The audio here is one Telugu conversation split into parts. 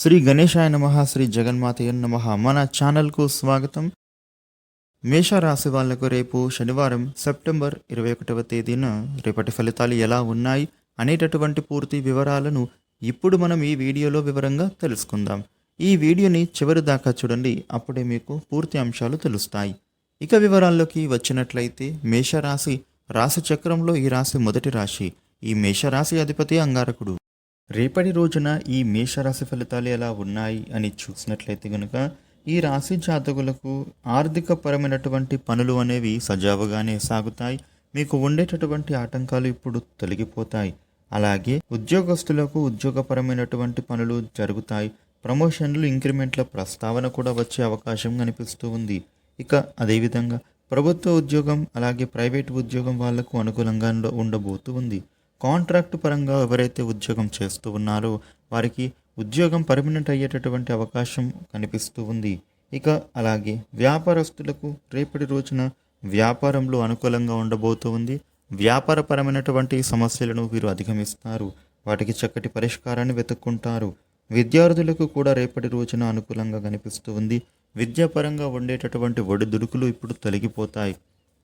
శ్రీ గణేశాయ నమ శ్రీ జగన్మాతయ్య నమ. మన ఛానల్కు స్వాగతం. మేషరాశి వాళ్ళకు రేపు శనివారం సెప్టెంబర్ ఇరవై ఒకటవ తేదీన రేపటి ఫలితాలు ఎలా ఉన్నాయి అనేటటువంటి పూర్తి వివరాలను ఇప్పుడు మనం ఈ వీడియోలో వివరంగా తెలుసుకుందాం. ఈ వీడియోని చివరి దాకా చూడండి అప్పుడే మీకు పూర్తి అంశాలు తెలుస్తాయి. ఇక వివరాల్లోకి వచ్చినట్లయితే మేషరాశి రాశి చక్రంలో ఈ రాశి మొదటి రాశి. ఈ మేషరాశి అధిపతి అంగారకుడు. రేపటి రోజున ఈ మేషరాశి ఫలితాలు ఎలా ఉన్నాయి అని చూసినట్లయితే గనుక ఈ రాశి జాతకులకు ఆర్థిక పరమైనటువంటి పనులు అనేవి సజావుగానే సాగుతాయి. మీకు ఉండేటటువంటి ఆటంకాలు ఇప్పుడు తొలగిపోతాయి. అలాగే ఉద్యోగస్తులకు ఉద్యోగపరమైనటువంటి పనులు జరుగుతాయి. ప్రమోషన్లు ఇంక్రిమెంట్ల ప్రస్తావన కూడా వచ్చే అవకాశం కనిపిస్తూ ఉంది. ఇక అదేవిధంగా ప్రభుత్వ ఉద్యోగం అలాగే ప్రైవేట్ ఉద్యోగం వాళ్ళకు అనుకూలంగా ఉండబోతూ ఉంది. కాంట్రాక్ట్ పరంగా ఎవరైతే ఉద్యోగం చేస్తూ ఉన్నారో వారికి ఉద్యోగం పర్మనెంట్ అయ్యేటటువంటి అవకాశం కనిపిస్తూ ఉంది. ఇక అలాగే వ్యాపారస్తులకు రేపటి రోజున వ్యాపారంలో అనుకూలంగా ఉండబోతూ ఉంది. వ్యాపారపరమైనటువంటి సమస్యలను వీరు అధిగమిస్తారు. వాటికి చక్కటి పరిష్కారాన్ని వెతుక్కుంటారు. విద్యార్థులకు కూడా రేపటి రోజున అనుకూలంగా కనిపిస్తూ ఉంది. విద్యాపరంగా ఉండేటటువంటి ఒడిదుడుకులు ఇప్పుడు తొలగిపోతాయి.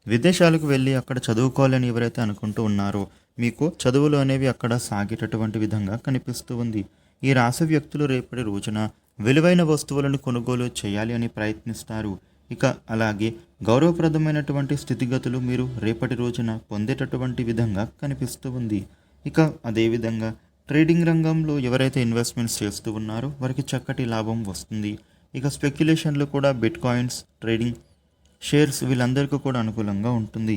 విదేశాలకు వెళ్ళి అక్కడ చదువుకోవాలని ఎవరైతే అనుకుంటూ ఉన్నారో మీకు చదువులు అనేవి అక్కడ సాగేటటువంటి విధంగా కనిపిస్తూ ఉంది. ఈ రాశి వ్యక్తులు రేపటి రోజున విలువైన వస్తువులను కొనుగోలు చేయాలి అని ప్రయత్నిస్తారు. ఇక అలాగే గౌరవప్రదమైనటువంటి స్థితిగతులు మీరు రేపటి రోజున పొందేటటువంటి విధంగా కనిపిస్తూ ఉంది. ఇక అదేవిధంగా ట్రేడింగ్ రంగంలో ఎవరైతే ఇన్వెస్ట్మెంట్స్ చేస్తూ ఉన్నారో వారికి చక్కటి లాభం వస్తుంది. ఇక స్పెక్యులేషన్లు కూడా బిట్ కాయిన్స్ ట్రేడింగ్ షేర్స్ వీళ్ళందరికీ కూడా అనుకూలంగా ఉంటుంది.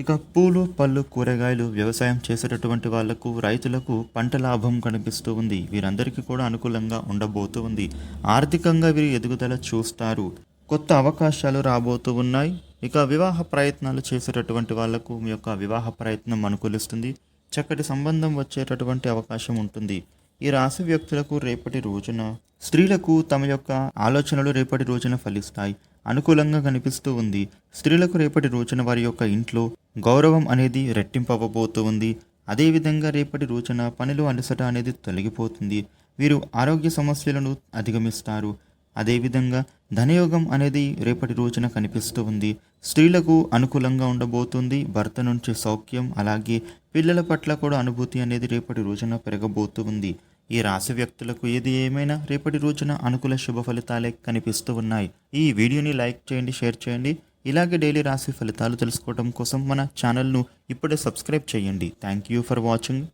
ఇక పూలు పళ్ళు కూరగాయలు వ్యవసాయం చేసేటటువంటి వాళ్ళకు రైతులకు పంట లాభం కనిపిస్తూ ఉంది. వీరందరికీ కూడా అనుకూలంగా ఉండబోతూ ఉంది. ఆర్థికంగా వీరు ఎదుగుదల చూస్తారు. కొత్త అవకాశాలు రాబోతూ ఉన్నాయి. ఇక వివాహ ప్రయత్నాలు చేసేటటువంటి వాళ్ళకు మీ యొక్క వివాహ ప్రయత్నం అనుకూలిస్తుంది. చక్కటి సంబంధం వచ్చేటటువంటి అవకాశం ఉంటుంది. ఈ రాశి వ్యక్తులకు రేపటి రోజున స్త్రీలకు తమ యొక్క ఆలోచనలు రేపటి రోజున ఫలిస్తాయి. అనుకూలంగా కనిపిస్తూ ఉంది. స్త్రీలకు రేపటి రోజున వారి యొక్క ఇంట్లో గౌరవం అనేది రెట్టింపవ్వబోతూ ఉంది. అదేవిధంగా రేపటి రోజున పనిలో అలసట అనేది తొలగిపోతుంది. వీరు ఆరోగ్య సమస్యలను అధిగమిస్తారు. అదేవిధంగా ధనయోగం అనేది రేపటి రోజున కనిపిస్తూ ఉంది. స్త్రీలకు అనుకూలంగా ఉండబోతుంది. భర్త నుంచి సౌఖ్యం అలాగే పిల్లల పట్ల కూడా అనుభూతి అనేది రేపటి రోజున పెరగబోతుంది ఈ రాశి వ్యక్తులకు ఏది ఏమైనా రేపటి రోజున అనుకూల శుభ ఫలితాలే కనిపిస్తూ ఉన్నాయి. ఈ వీడియోని లైక్ చేయండి షేర్ చేయండి. ఇలాగే డైలీ రాశి ఫలితాలు తెలుసుకోవడం కోసం మన ఛానల్ను ఇప్పుడే సబ్స్క్రైబ్ చేయండి. Thank you for watching.